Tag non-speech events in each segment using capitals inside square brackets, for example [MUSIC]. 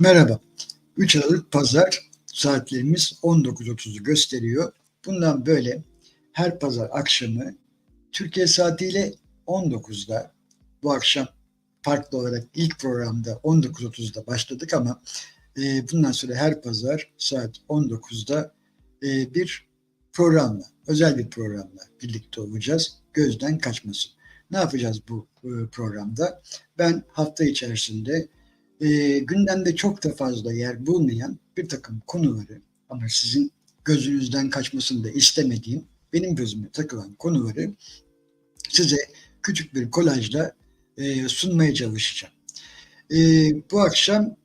Merhaba. 3 Aralık Pazar saatlerimiz 19.30'u gösteriyor. Bundan böyle her pazar akşamı Türkiye saatiyle 19'da bu akşam farklı olarak ilk programda 19.30'da başladık ama e, bundan sonra her pazar saat 19'da e, bir programla, özel bir programla birlikte olacağız. Gözden kaçmasın. Ne yapacağız bu e, programda? Ben hafta içerisinde e, gündemde çok da fazla yer bulmayan bir takım konuları ama sizin gözünüzden kaçmasını da istemediğim benim gözüme takılan konuları size küçük bir kolajla e, sunmaya çalışacağım. E, bu akşam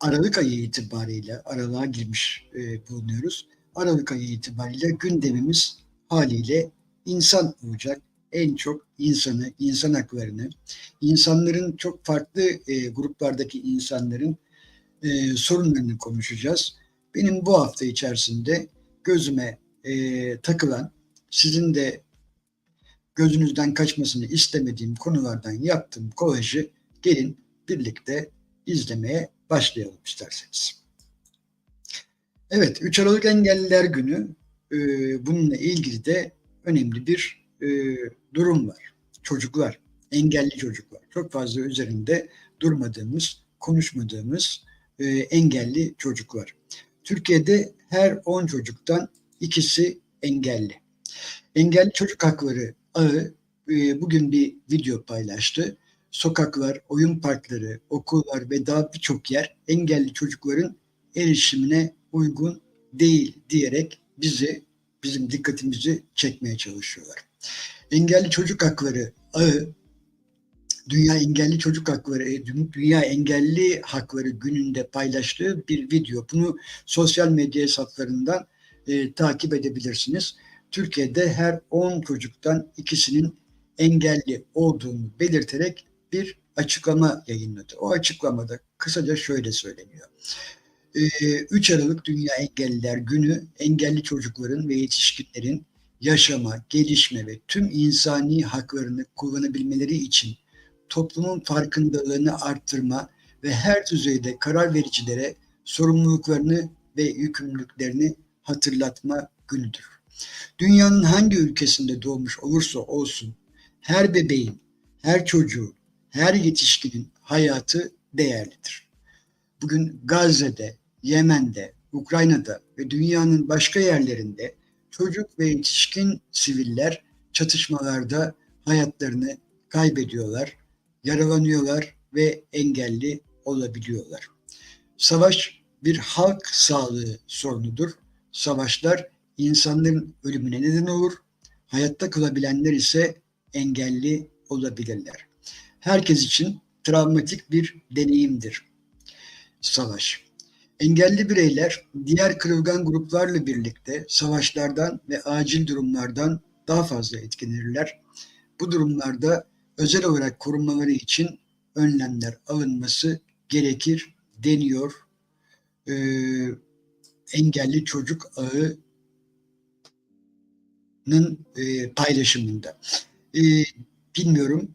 Aralık ayı itibariyle aralığa girmiş e, bulunuyoruz. Aralık ayı itibariyle gündemimiz haliyle insan olacak. En çok insanı, insan haklarını, insanların çok farklı e, gruplardaki insanların e, sorunlarını konuşacağız. Benim bu hafta içerisinde gözüme e, takılan, sizin de gözünüzden kaçmasını istemediğim konulardan yaptığım kolajı gelin birlikte izlemeye başlayalım isterseniz. Evet, 3 Aralık Engelliler Günü e, bununla ilgili de önemli bir e, durum var. Çocuklar, engelli çocuklar. Çok fazla üzerinde durmadığımız, konuşmadığımız e, engelli çocuklar. Türkiye'de her 10 çocuktan ikisi engelli. Engelli Çocuk Hakları Ağı e, bugün bir video paylaştı. Sokaklar, oyun parkları, okullar ve daha birçok yer engelli çocukların erişimine uygun değil diyerek bizi, bizim dikkatimizi çekmeye çalışıyorlar. Engelli Çocuk Hakları Ağı Dünya Engelli Çocuk Hakları, e, Dünya Engelli Hakları gününde paylaştığı bir video. Bunu sosyal medya hesaplarından e, takip edebilirsiniz. Türkiye'de her 10 çocuktan ikisinin engelli olduğunu belirterek bir açıklama yayınladı. O açıklamada kısaca şöyle söyleniyor. 3 Aralık Dünya Engelliler Günü engelli çocukların ve yetişkinlerin yaşama, gelişme ve tüm insani haklarını kullanabilmeleri için toplumun farkındalığını arttırma ve her düzeyde karar vericilere sorumluluklarını ve yükümlülüklerini hatırlatma günüdür. Dünyanın hangi ülkesinde doğmuş olursa olsun her bebeğin, her çocuğun, her yetişkinin hayatı değerlidir. Bugün Gazze'de, Yemen'de, Ukrayna'da ve dünyanın başka yerlerinde çocuk ve yetişkin siviller çatışmalarda hayatlarını kaybediyorlar, yaralanıyorlar ve engelli olabiliyorlar. Savaş bir halk sağlığı sorunudur. Savaşlar insanların ölümüne neden olur. Hayatta kalabilenler ise engelli olabilirler. Herkes için travmatik bir deneyimdir savaş. Engelli bireyler diğer kırılgan gruplarla birlikte savaşlardan ve acil durumlardan daha fazla etkilenirler. Bu durumlarda özel olarak korunmaları için önlemler alınması gerekir deniyor ee, engelli çocuk ağının e, paylaşımında. E, bilmiyorum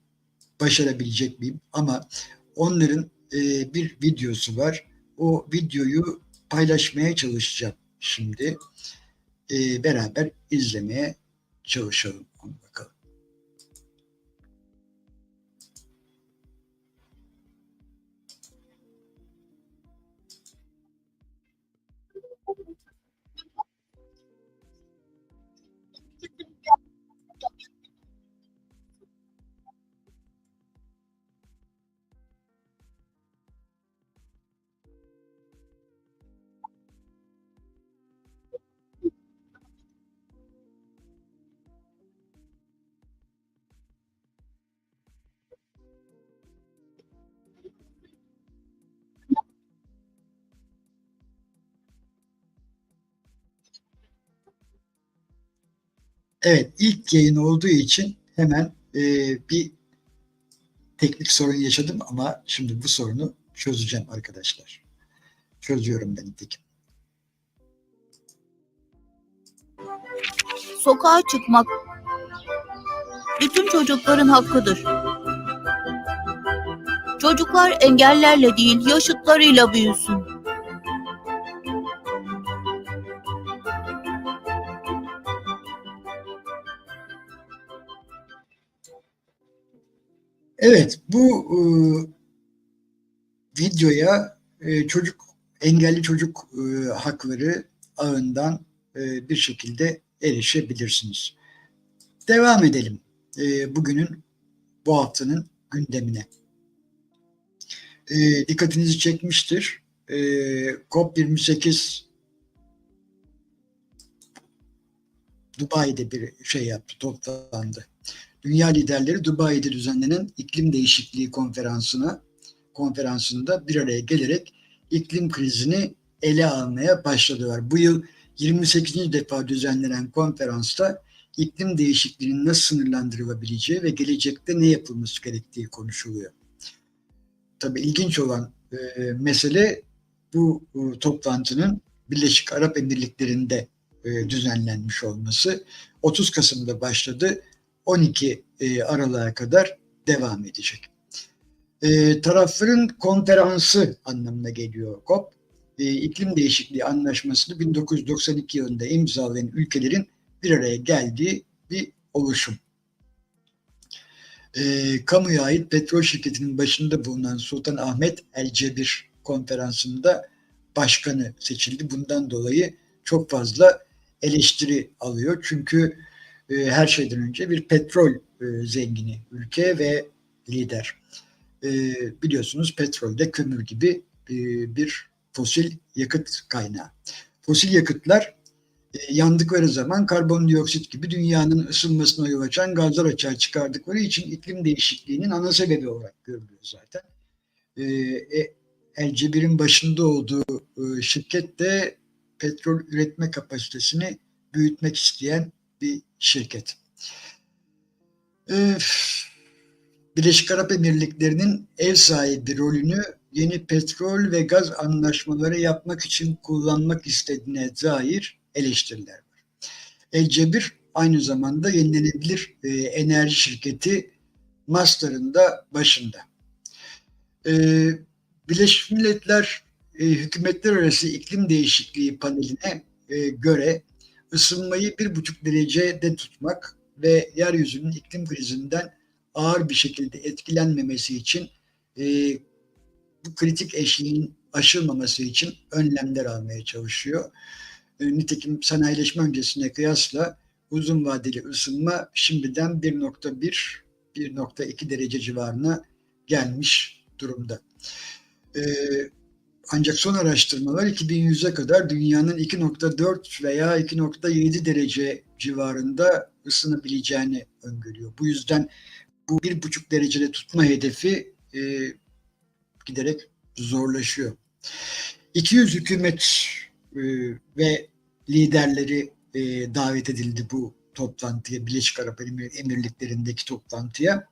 başarabilecek miyim ama onların e, bir videosu var. O videoyu paylaşmaya çalışacağım şimdi. E, beraber izlemeye çalışalım. Bakalım. Evet, ilk yayın olduğu için hemen e, bir teknik sorun yaşadım ama şimdi bu sorunu çözeceğim arkadaşlar. Çözüyorum ben nitekim. Sokağa çıkmak bütün çocukların hakkıdır. Çocuklar engellerle değil yaşıtlarıyla büyüsün. Evet, bu e, videoya e, çocuk engelli çocuk e, hakları ağından e, bir şekilde erişebilirsiniz. Devam edelim e, bugünün bu haftanın gündemine. E, dikkatinizi çekmiştir. E, COP28 Dubai'de bir şey yaptı, toplandı. Dünya liderleri Dubai'de düzenlenen iklim değişikliği konferansına konferansında bir araya gelerek iklim krizini ele almaya başladılar. Bu yıl 28. defa düzenlenen konferansta iklim değişikliğinin nasıl sınırlandırılabileceği ve gelecekte ne yapılması gerektiği konuşuluyor. Tabii ilginç olan e, mesele bu e, toplantının Birleşik Arap Emirlikleri'nde e, düzenlenmiş olması. 30 Kasım'da başladı. 12 e, kadar devam edecek. E, tarafların konferansı anlamına geliyor COP. E, değişikliği anlaşmasını 1992 yılında imzalayan ülkelerin bir araya geldiği bir oluşum. E, kamuya ait petrol şirketinin başında bulunan Sultan Ahmet El Cebir konferansında başkanı seçildi. Bundan dolayı çok fazla eleştiri alıyor. Çünkü e, her şeyden önce bir petrol e, zengini ülke ve lider. E, biliyorsunuz petrol de kömür gibi e, bir fosil yakıt kaynağı. Fosil yakıtlar e, yandıkları zaman karbondioksit gibi dünyanın ısınmasına yol açan gazlar açığa çıkardıkları için iklim değişikliğinin ana sebebi olarak görülüyor zaten. E, e, El Cebir'in başında olduğu e, şirket de petrol üretme kapasitesini büyütmek isteyen bir şirket. Birleşik Arap Emirlikleri'nin ev sahibi rolünü yeni petrol ve gaz anlaşmaları yapmak için kullanmak istediğine dair eleştiriler var. El Cebir aynı zamanda yenilenebilir e, enerji şirketi Mastar'ın da başında. E, Birleşmiş Milletler e, Hükümetler Arası İklim Değişikliği paneline e, göre ısınmayı bir buçuk derecede tutmak ve yeryüzünün iklim krizinden ağır bir şekilde etkilenmemesi için e, bu kritik eşiğin aşılmaması için önlemler almaya çalışıyor. E, nitekim sanayileşme öncesine kıyasla uzun vadeli ısınma şimdiden 1.1 1.2 derece civarına gelmiş durumda. E, ancak son araştırmalar 2100'e kadar dünyanın 2.4 veya 2.7 derece civarında ısınabileceğini öngörüyor. Bu yüzden bu bir buçuk derecede tutma hedefi e, giderek zorlaşıyor. 200 hükümet e, ve liderleri e, davet edildi bu toplantıya, Birleşik Arap Emirlikleri'ndeki toplantıya.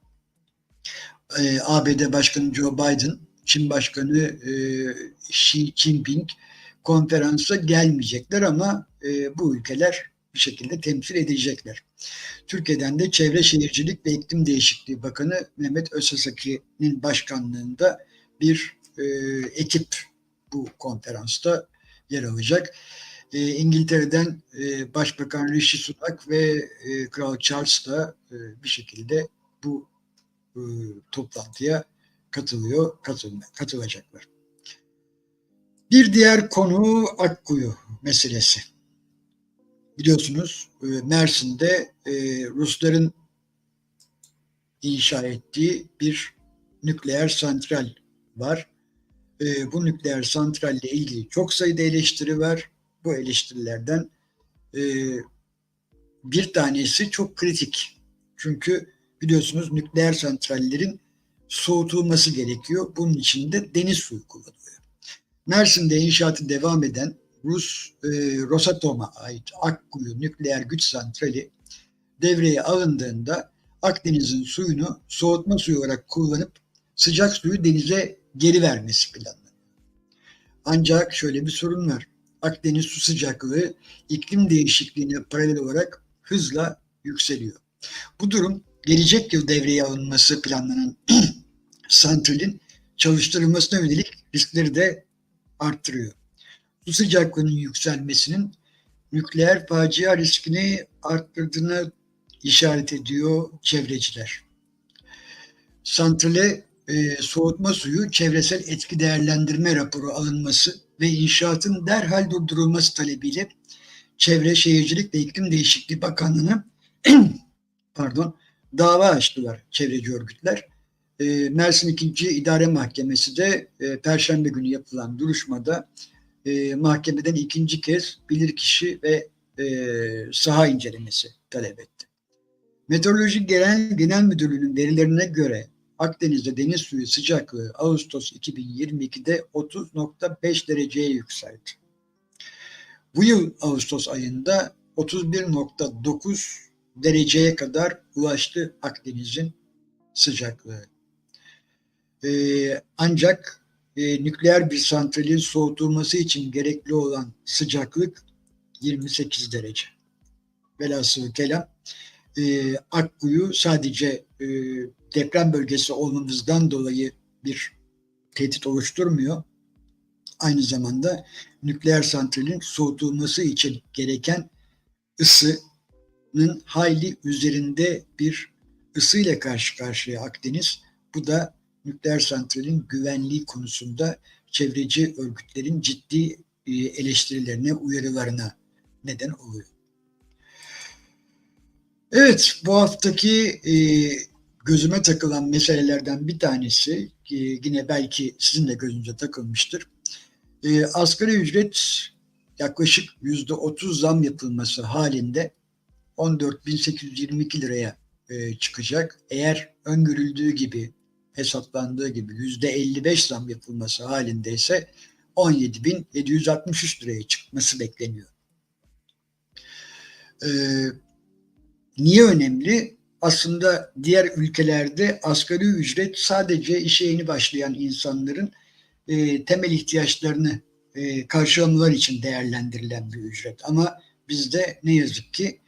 E, ABD Başkanı Joe Biden, Çin Başkanı e, Xi Jinping konferansa gelmeyecekler ama e, bu ülkeler bir şekilde temsil edecekler. Türkiye'den de Çevre Şehircilik ve İklim Değişikliği Bakanı Mehmet Özasaki'nin başkanlığında bir e, ekip bu konferansta yer alacak. E, İngiltere'den e, Başbakan Rishi Sunak ve e, Kral Charles da e, bir şekilde bu e, toplantıya katılıyor, katıl, katılacaklar. Bir diğer konu Akkuyu meselesi. Biliyorsunuz e, Mersin'de e, Rusların inşa ettiği bir nükleer santral var. E, bu nükleer santralle ilgili çok sayıda eleştiri var. Bu eleştirilerden bir tanesi çok kritik. Çünkü biliyorsunuz nükleer santrallerin soğutulması gerekiyor. Bunun için de deniz suyu kullanılıyor. Mersin'de inşaatı devam eden Rus e, Rosatom'a ait Akkuyu nükleer güç santrali devreye alındığında Akdeniz'in suyunu soğutma suyu olarak kullanıp sıcak suyu denize geri vermesi planlanıyor. Ancak şöyle bir sorun var. Akdeniz su sıcaklığı iklim değişikliğine paralel olarak hızla yükseliyor. Bu durum gelecek yıl devreye alınması planlanan [CLEARS THROAT] santralin çalıştırılmasına yönelik riskleri de arttırıyor. Su sıcaklığının yükselmesinin nükleer facia riskini arttırdığını işaret ediyor çevreciler. Santrale e, soğutma suyu çevresel etki değerlendirme raporu alınması ve inşaatın derhal durdurulması talebiyle Çevre Şehircilik ve İklim Değişikliği Bakanlığı'na [CLEARS THROAT] pardon dava açtılar çevreci örgütler. Mersin 2. İdare Mahkemesi de e, Perşembe günü yapılan duruşmada e, mahkemeden ikinci kez bilirkişi ve e, saha incelemesi talep etti. Meteoroloji Genel, Genel Müdürlüğü'nün verilerine göre Akdeniz'de deniz suyu sıcaklığı Ağustos 2022'de 30.5 dereceye yükseldi. Bu yıl Ağustos ayında 31.9 dereceye kadar ulaştı Akdeniz'in sıcaklığı. Ee, ancak e, nükleer bir santralin soğutulması için gerekli olan sıcaklık 28 derece. Velhasıl kelam e, Akkuyu sadece e, deprem bölgesi olmamızdan dolayı bir tehdit oluşturmuyor. Aynı zamanda nükleer santralin soğutulması için gereken ısının hayli üzerinde bir ısıyla karşı karşıya Akdeniz. Bu da nükleer santralin güvenliği konusunda çevreci örgütlerin ciddi e, eleştirilerine, uyarılarına neden oluyor. Evet, bu haftaki e, gözüme takılan meselelerden bir tanesi, e, yine belki sizin de gözünüze takılmıştır. E, asgari ücret yaklaşık yüzde otuz zam yapılması halinde 14.822 liraya e, çıkacak. Eğer öngörüldüğü gibi, hesaplandığı gibi yüzde 55 zam yapılması halinde ise 17.763 liraya çıkması bekleniyor. Ee, niye önemli? Aslında diğer ülkelerde asgari ücret sadece işe yeni başlayan insanların e, temel ihtiyaçlarını e, karşılamalar için değerlendirilen bir ücret. Ama bizde ne yazık ki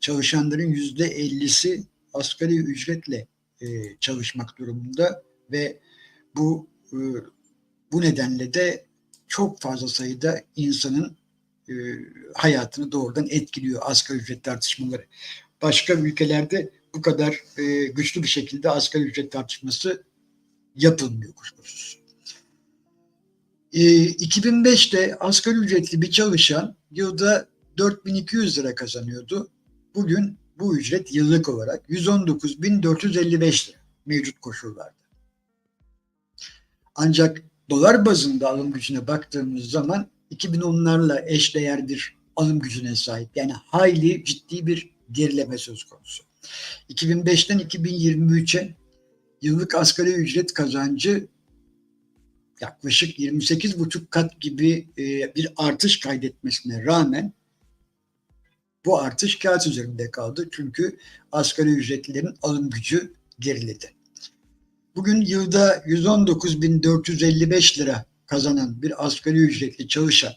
çalışanların yüzde ellisi asgari ücretle e, çalışmak durumunda ve bu e, bu nedenle de çok fazla sayıda insanın e, hayatını doğrudan etkiliyor asgari ücret tartışmaları. Başka ülkelerde bu kadar e, güçlü bir şekilde asgari ücret tartışması yapılmıyor kuşkusuz. E, 2005'te asgari ücretli bir çalışan yılda 4200 lira kazanıyordu. Bugün bu ücret yıllık olarak 119.455 lira mevcut koşullarda. Ancak dolar bazında alım gücüne baktığımız zaman 2010'larla eşdeğer bir alım gücüne sahip. Yani hayli ciddi bir gerileme söz konusu. 2005'ten 2023'e yıllık asgari ücret kazancı yaklaşık 28,5 kat gibi e, bir artış kaydetmesine rağmen bu artış kağıt üzerinde kaldı. Çünkü asgari ücretlilerin alım gücü geriledi. Bugün yılda 119.455 lira kazanan bir asgari ücretli çalışan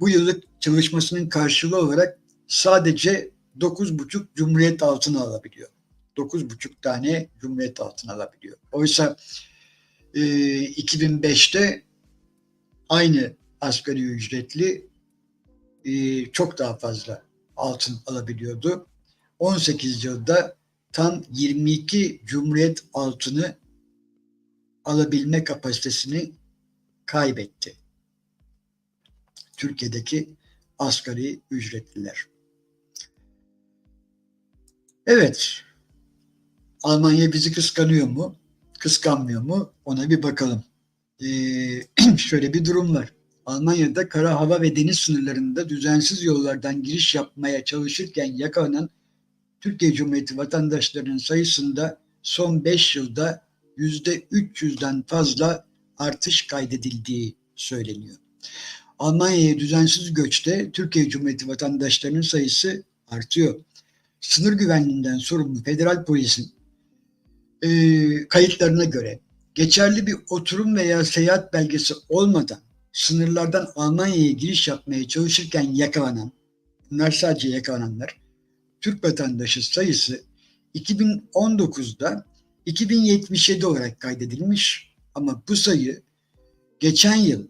bu yıllık çalışmasının karşılığı olarak sadece 9,5 Cumhuriyet altını alabiliyor. 9,5 tane Cumhuriyet altını alabiliyor. Oysa e, 2005'te aynı asgari ücretli e, çok daha fazla altın alabiliyordu. 18 yılda tam 22 Cumhuriyet altını alabilme kapasitesini kaybetti. Türkiye'deki asgari ücretliler. Evet, Almanya bizi kıskanıyor mu? Kıskanmıyor mu? Ona bir bakalım. Ee, [CLEARS THROAT] şöyle bir durum var. Almanya'da kara hava ve deniz sınırlarında düzensiz yollardan giriş yapmaya çalışırken yakalanan Türkiye Cumhuriyeti vatandaşlarının sayısında son 5 yılda %300'den fazla artış kaydedildiği söyleniyor. Almanya'ya düzensiz göçte Türkiye Cumhuriyeti vatandaşlarının sayısı artıyor. Sınır güvenliğinden sorumlu federal polisin e, kayıtlarına göre geçerli bir oturum veya seyahat belgesi olmadan sınırlardan Almanya'ya giriş yapmaya çalışırken yakalanan, bunlar sadece yakalananlar, Türk vatandaşı sayısı 2019'da 2077 olarak kaydedilmiş. Ama bu sayı geçen yıl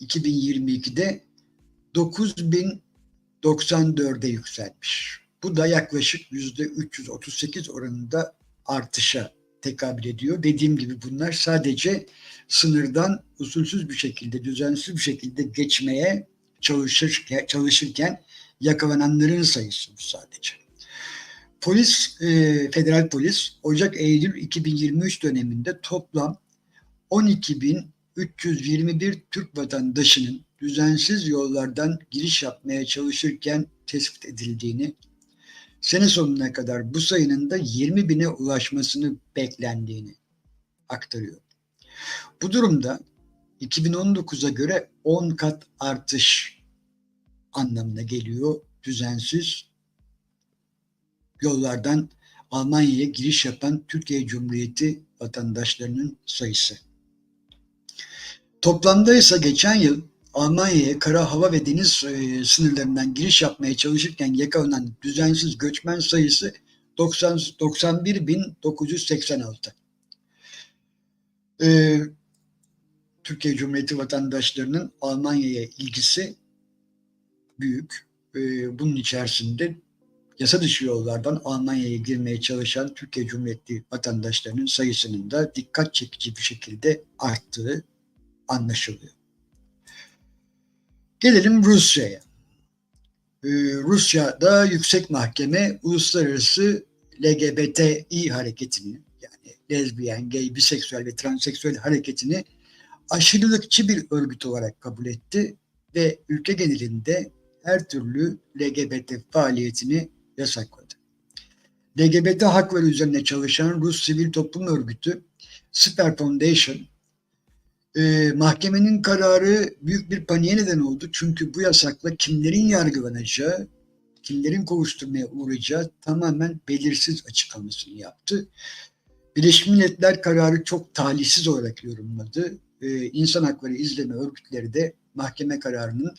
2022'de 9094'e yükselmiş. Bu da yaklaşık %338 oranında artışa tekabül ediyor. Dediğim gibi bunlar sadece sınırdan usulsüz bir şekilde, düzensiz bir şekilde geçmeye çalışırken, çalışırken yakalananların sayısı bu sadece. Polis, e, federal polis Ocak-Eylül 2023 döneminde toplam 12.321 Türk vatandaşının düzensiz yollardan giriş yapmaya çalışırken tespit edildiğini, sene sonuna kadar bu sayının da 20 bine ulaşmasını beklendiğini aktarıyor. Bu durumda 2019'a göre 10 kat artış anlamına geliyor düzensiz yollardan Almanya'ya giriş yapan Türkiye Cumhuriyeti vatandaşlarının sayısı. Toplamda ise geçen yıl Almanya'ya kara, hava ve deniz e, sınırlarından giriş yapmaya çalışırken yakalanan düzensiz göçmen sayısı 90 91.986. Ee, Türkiye Cumhuriyeti vatandaşlarının Almanya'ya ilgisi büyük. Ee, bunun içerisinde yasa dışı yollardan Almanya'ya girmeye çalışan Türkiye Cumhuriyeti vatandaşlarının sayısının da dikkat çekici bir şekilde arttığı anlaşılıyor. Gelelim Rusya'ya. Ee, Rusya'da yüksek mahkeme uluslararası LGBTİ hareketini yani lezbiyen, gay, biseksüel ve transseksüel hareketini aşırılıkçı bir örgüt olarak kabul etti ve ülke genelinde her türlü LGBT faaliyetini yasakladı. LGBT hakları üzerine çalışan Rus sivil toplum örgütü Sper Foundation e, mahkemenin kararı büyük bir paniğe neden oldu. Çünkü bu yasakla kimlerin yargılanacağı, kimlerin kovuşturmaya uğrayacağı tamamen belirsiz açıklamasını yaptı. Birleşmiş Milletler kararı çok talihsiz olarak yorumladı. Ee, insan hakları izleme örgütleri de mahkeme kararının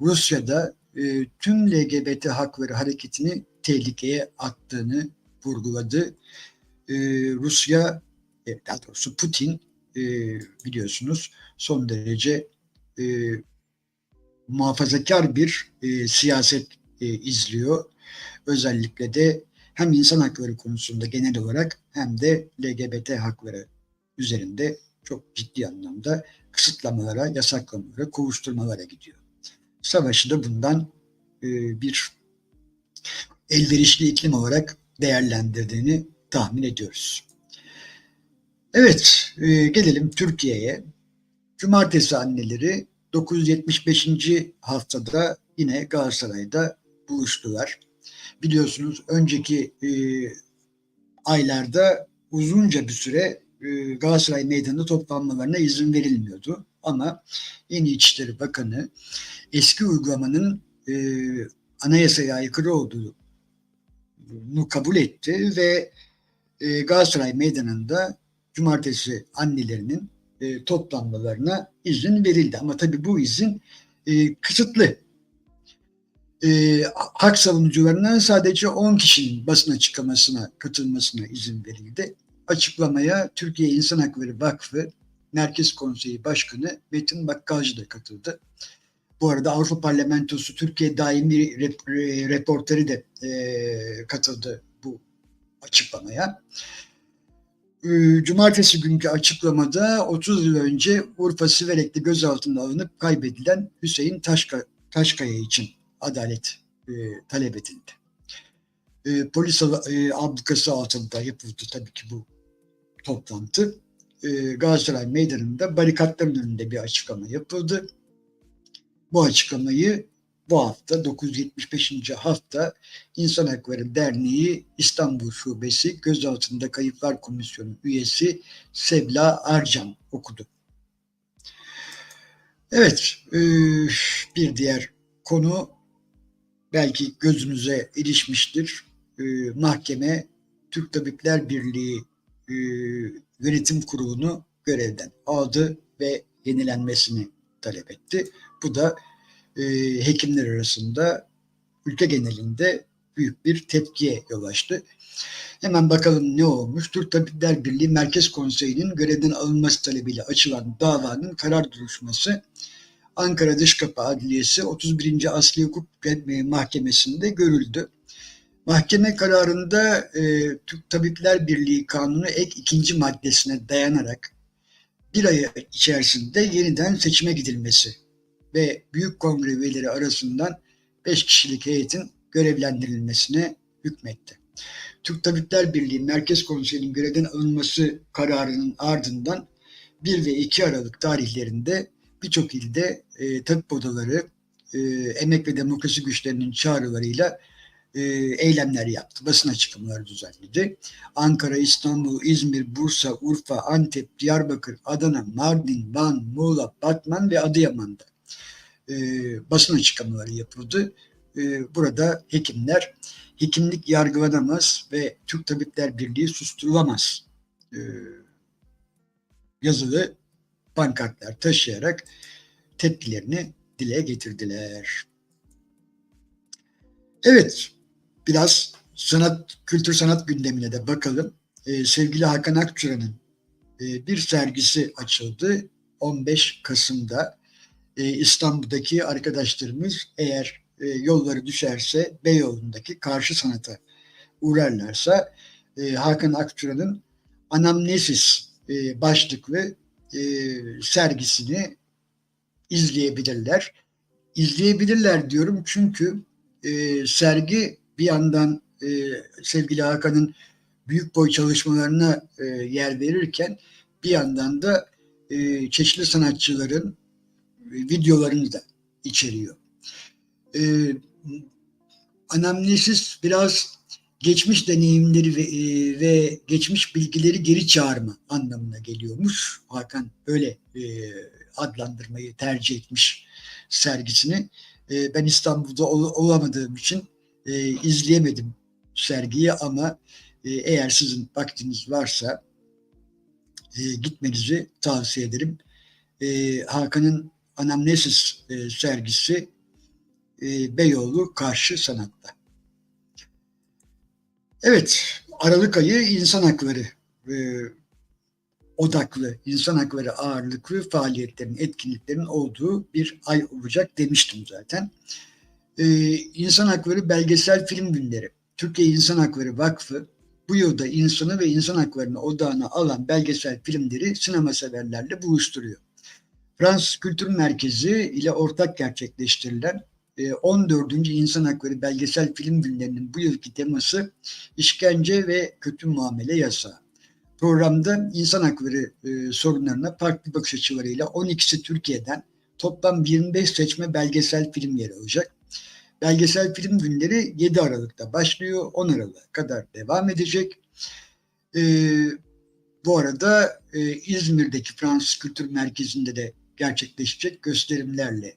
Rusya'da e, tüm LGBT hakları hareketini tehlikeye attığını vurguladı. Ee, Rusya, e, daha doğrusu Putin e, biliyorsunuz son derece e, muhafazakar bir e, siyaset e, izliyor. Özellikle de hem insan hakları konusunda genel olarak hem de LGBT hakları üzerinde çok ciddi anlamda kısıtlamalara, yasaklamalara, kovuşturmalara gidiyor. Savaşı da bundan e, bir elverişli iklim olarak değerlendirdiğini tahmin ediyoruz. Evet, e, gelelim Türkiye'ye. Cumartesi anneleri 975. haftada yine Galatasaray'da buluştular. Biliyorsunuz önceki e, aylarda uzunca bir süre e, Galatasaray Meydanı'nda toplanmalarına izin verilmiyordu. Ama yeni İçişleri Bakanı eski uygulamanın e, anayasaya aykırı olduğunu kabul etti ve e, Galatasaray Meydanı'nda cumartesi annelerinin e, toplanmalarına izin verildi. Ama tabii bu izin e, kısıtlı. E, hak savunucularından sadece 10 kişinin basın açıklamasına katılmasına izin verildi. Açıklamaya Türkiye İnsan Hakları Vakfı Merkez Konseyi Başkanı Metin Bakkalcı da katıldı. Bu arada Avrupa Parlamentosu Türkiye Daimi Rep Reporteri de e, katıldı bu açıklamaya. E, Cumartesi günkü açıklamada 30 yıl önce Urfa Siverek'te gözaltına alınıp kaybedilen Hüseyin Taşka, Taşkaya için adalet e, talep edildi. E, polis e, ablukası altında yapıldı tabii ki bu toplantı. E, Galatasaray Meydanı'nda barikatların önünde bir açıklama yapıldı. Bu açıklamayı bu hafta 975. hafta İnsan Hakları Derneği İstanbul Şubesi Gözaltında Kayıplar Komisyonu üyesi Sevla Arcan okudu. Evet, e, bir diğer konu belki gözünüze ilişmiştir. E, mahkeme Türk Tabipler Birliği e, yönetim kurulunu görevden aldı ve yenilenmesini talep etti. Bu da e, hekimler arasında ülke genelinde büyük bir tepkiye yol açtı. Hemen bakalım ne olmuş. Türk Tabipler Birliği Merkez Konseyi'nin görevden alınması talebiyle açılan davanın karar duruşması Ankara Dışkapı Adliyesi 31. Asli Hukuk Mahkemesi'nde görüldü. Mahkeme kararında e, Türk Tabipler Birliği Kanunu ek ikinci maddesine dayanarak bir ay içerisinde yeniden seçime gidilmesi ve Büyük Kongre üyeleri arasından 5 kişilik heyetin görevlendirilmesine hükmetti. Türk Tabipler Birliği Merkez Konseyi'nin görevden alınması kararının ardından 1 ve 2 Aralık tarihlerinde birçok ilde e, tabip odaları e, emek ve demokrasi güçlerinin çağrılarıyla e, eylemler yaptı. Basın açıklamaları düzenledi. Ankara, İstanbul, İzmir, Bursa, Urfa, Antep, Diyarbakır, Adana, Mardin, Van, Muğla, Batman ve Adıyaman'da e, basın açıklamaları yapıldı. E, burada hekimler hekimlik yargılanamaz ve Türk Tabipler Birliği susturulamaz e, yazılı pankartlar taşıyarak tepkilerini dile getirdiler. Evet, biraz sanat, kültür sanat gündemine de bakalım. Ee, sevgili Hakan Akçura'nın e, bir sergisi açıldı 15 Kasım'da. Ee, İstanbul'daki arkadaşlarımız eğer e, yolları düşerse Beyoğlu'ndaki karşı sanata uğrarlarsa e, Hakan Akçura'nın Anamnesis e, başlıklı e, sergisini izleyebilirler. İzleyebilirler diyorum çünkü e, sergi bir yandan e, sevgili Hakan'ın büyük boy çalışmalarına e, yer verirken bir yandan da e, çeşitli sanatçıların e, videolarını da içeriyor. E, anamnesis biraz geçmiş deneyimleri ve, e, ve geçmiş bilgileri geri çağırma anlamına geliyormuş. Hakan öyle e, adlandırmayı tercih etmiş sergisini. E, ben İstanbul'da ol, olamadığım için e, izleyemedim sergiyi ama e, eğer sizin vaktiniz varsa e, gitmenizi tavsiye ederim. E, Hakan'ın Anamnesis e, sergisi e, Beyoğlu Karşı Sanat'ta. Evet, Aralık ayı insan hakları e, odaklı, insan hakları ağırlıklı faaliyetlerin, etkinliklerin olduğu bir ay olacak demiştim zaten. E, insan Hakları Belgesel Film Günleri, Türkiye İnsan Hakları Vakfı bu yılda insanı ve insan haklarını odağına alan belgesel filmleri sinema severlerle buluşturuyor. Fransız Kültür Merkezi ile ortak gerçekleştirilen 14. İnsan Hakları Belgesel Film Günlerinin bu yılki teması işkence ve kötü muamele yasağı. Programda insan hakları e, sorunlarına farklı bakış açılarıyla 12'si Türkiye'den toplam 25 seçme belgesel film yer alacak. Belgesel film günleri 7 Aralık'ta başlıyor, 10 Aralık'a kadar devam edecek. E, bu arada e, İzmir'deki Fransız Kültür Merkezi'nde de gerçekleşecek gösterimlerle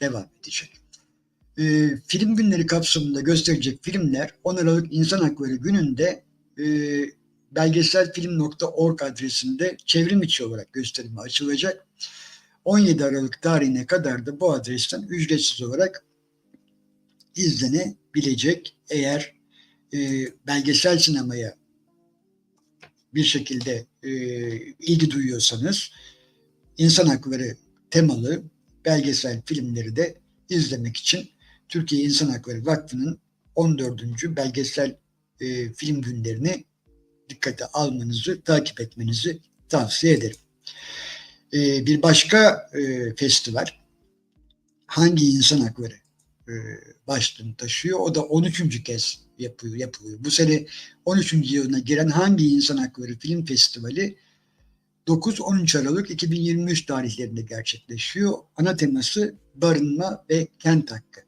devam edecek. E, film günleri kapsamında gösterecek filmler 10 Aralık İnsan Hakları Günü'nde e, belgeselfilm.org adresinde çevrim içi olarak gösterime açılacak. 17 Aralık tarihine kadar da bu adresten ücretsiz olarak izlenebilecek eğer e, belgesel sinemaya bir şekilde e, ilgi duyuyorsanız insan hakları temalı belgesel filmleri de izlemek için Türkiye İnsan Hakları Vakfı'nın 14. belgesel e, film günlerini dikkate almanızı, takip etmenizi tavsiye ederim. E, bir başka e, festival hangi insan hakları e, başlığını taşıyor. O da 13. kez yapıyor, yapılıyor. Bu sene 13. yılına giren hangi insan hakları film festivali 9-13 Aralık 2023 tarihlerinde gerçekleşiyor. Ana teması barınma ve kent hakkı.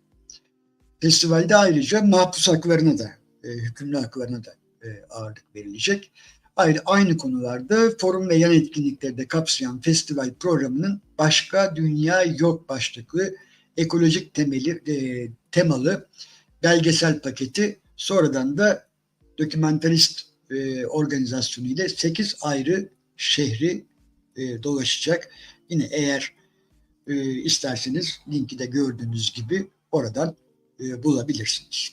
Festivalde ayrıca mahpus haklarına da, e, hükümlü haklarına da e, ağırlık verilecek. Ayrı aynı konularda forum ve yan etkinlikleri de kapsayan festival programının başka dünya yok başlıklı ekolojik temeli e, temalı belgesel paketi sonradan da dokümentarist e, organizasyonu ile 8 ayrı şehri e, dolaşacak. Yine eğer e, isterseniz linki de gördüğünüz gibi oradan e, bulabilirsiniz.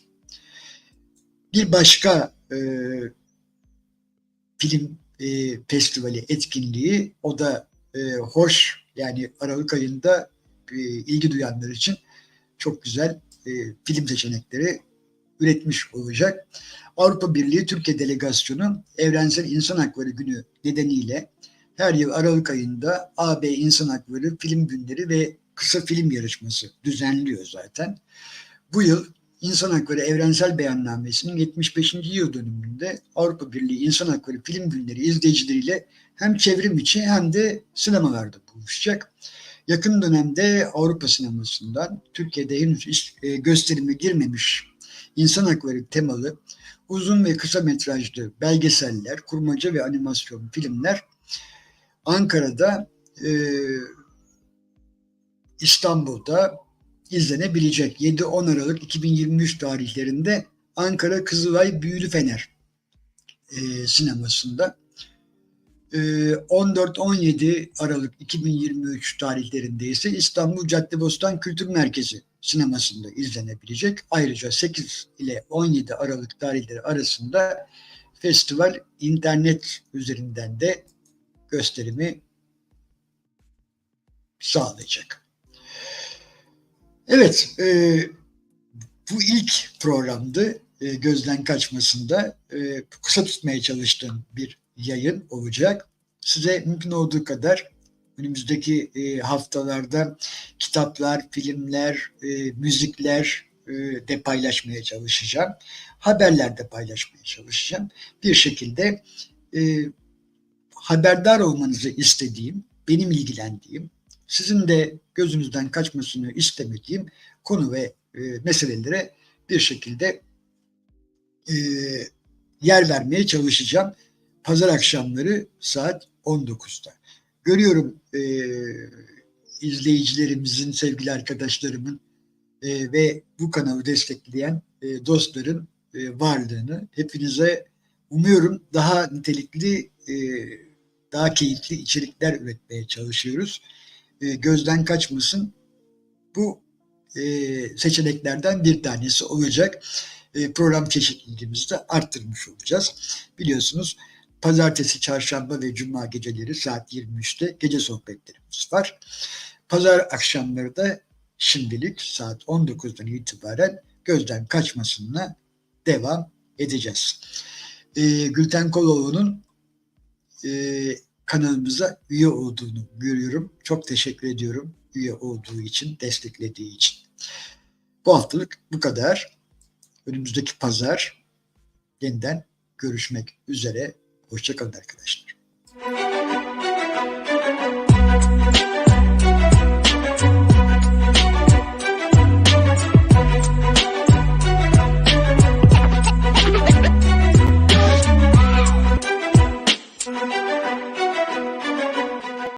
Bir başka e, film e, festivali etkinliği o da e, hoş yani Aralık ayında e, ilgi duyanlar için çok güzel e, film seçenekleri üretmiş olacak. Avrupa Birliği Türkiye Delegasyonu Evrensel İnsan Hakları Günü nedeniyle her yıl Aralık ayında AB İnsan Hakları Film Günleri ve Kısa Film Yarışması düzenliyor zaten. Bu yıl İnsan Hakları Evrensel Beyannamesi'nin 75. yıl dönümünde Avrupa Birliği İnsan Hakları Film Günleri izleyicileriyle hem çevrim içi hem de sinemalarda buluşacak. Yakın dönemde Avrupa sinemasından Türkiye'de henüz e, gösterime girmemiş insan hakları temalı uzun ve kısa metrajlı belgeseller, kurmaca ve animasyon filmler Ankara'da, e, İstanbul'da izlenebilecek 7-10 Aralık 2023 tarihlerinde Ankara Kızılay Büyülü Fener e, sinemasında. E, 14-17 Aralık 2023 tarihlerinde ise İstanbul Caddebostan Kültür Merkezi sinemasında izlenebilecek. Ayrıca 8 ile 17 Aralık tarihleri arasında festival internet üzerinden de gösterimi sağlayacak. Evet, e, bu ilk programdı. E, gözden kaçmasında e, kısa tutmaya çalıştığım bir yayın olacak. Size mümkün olduğu kadar önümüzdeki e, haftalarda kitaplar, filmler, e, müzikler e, de paylaşmaya çalışacağım. Haberler de paylaşmaya çalışacağım. Bir şekilde e, haberdar olmanızı istediğim, benim ilgilendiğim, sizin de gözünüzden kaçmasını istemediğim konu ve e, meselelere bir şekilde e, yer vermeye çalışacağım. Pazar akşamları saat 19'da. Görüyorum e, izleyicilerimizin, sevgili arkadaşlarımın e, ve bu kanalı destekleyen e, dostların e, varlığını. Hepinize umuyorum daha nitelikli, e, daha keyifli içerikler üretmeye çalışıyoruz. E, gözden kaçmasın. Bu e, seçeneklerden bir tanesi olacak. E, program çeşitliliğimizi de arttırmış olacağız. Biliyorsunuz pazartesi, çarşamba ve cuma geceleri saat 23'te gece sohbetlerimiz var. Pazar akşamları da şimdilik saat 19'dan itibaren gözden kaçmasına devam edeceğiz. E, Gülten Koloğlu'nun e, kanalımıza üye olduğunu görüyorum. Çok teşekkür ediyorum üye olduğu için, desteklediği için. Bu haftalık bu kadar. Önümüzdeki pazar yeniden görüşmek üzere. Hoşçakalın arkadaşlar.